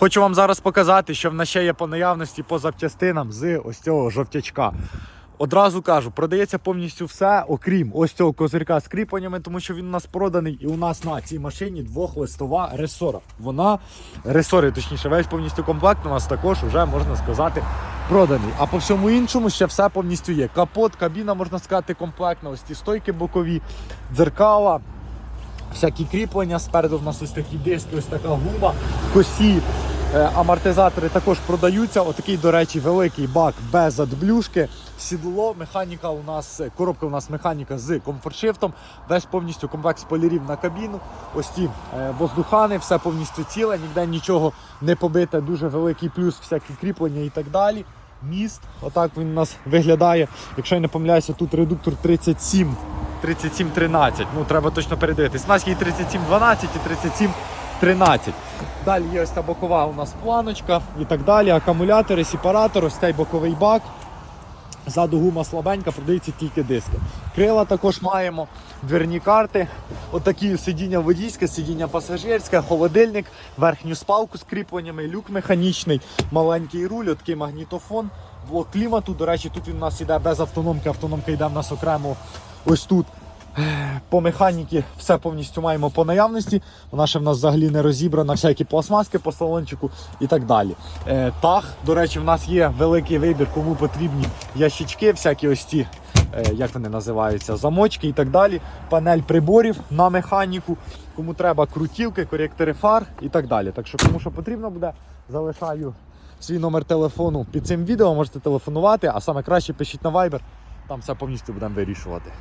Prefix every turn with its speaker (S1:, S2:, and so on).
S1: Хочу вам зараз показати, що в нас ще є по наявності по запчастинам з ось цього жовтячка. Одразу кажу, продається повністю все, окрім ось цього козирка з кріпленнями, тому що він у нас проданий, і у нас на цій машині двохлистова ресора. Вона ресори, точніше, весь повністю комплект у нас також вже можна сказати проданий. А по всьому іншому ще все повністю є. Капот, кабіна, можна сказати, комплектна, ось ці стойки бокові, дзеркала, всякі кріплення. Спереду в нас ось такі диски, ось така гума, косі. Е, Амортизатори також продаються. Отакий, до речі, великий бак без адблюшки. Сідло, механіка у нас, е, коробка у нас механіка з комфортшифтом. Весь повністю комплект спойлерів на кабіну. Ось ті е, воздухани, все повністю ціле, ніде нічого не побите. Дуже великий плюс, всякі кріплення і так далі. Міст, отак він у нас виглядає. Якщо я не помиляюся, тут редуктор 37. 37-13. Ну, треба точно передивитись. У нас є 37-12 і 37-13. Далі є ось та бокова у нас планочка і так далі. Акумулятори, сепаратор, ось цей боковий бак. Ззаду гума слабенька, продаються тільки диски. Крила також маємо, дверні карти, отакі сидіння водійське, сидіння пасажирське, холодильник, верхню спалку з кріпленнями, люк механічний, маленький руль, отакий магнітофон, блок клімату. До речі, тут він у нас іде без автономки, автономка йде в нас окремо ось тут. По механіки все повністю маємо по наявності. Вона ще в нас взагалі не розібрана, всякі пластмаски по салончику і так далі. Е, тах, до речі, в нас є великий вибір, кому потрібні ящички, всякі ось ці, е, як вони називаються, замочки і так далі. Панель приборів на механіку, кому треба крутілки, коректори фар і так далі. Так що, кому що потрібно буде, залишаю свій номер телефону під цим відео, можете телефонувати, а саме краще пишіть на Viber, там все повністю будемо вирішувати.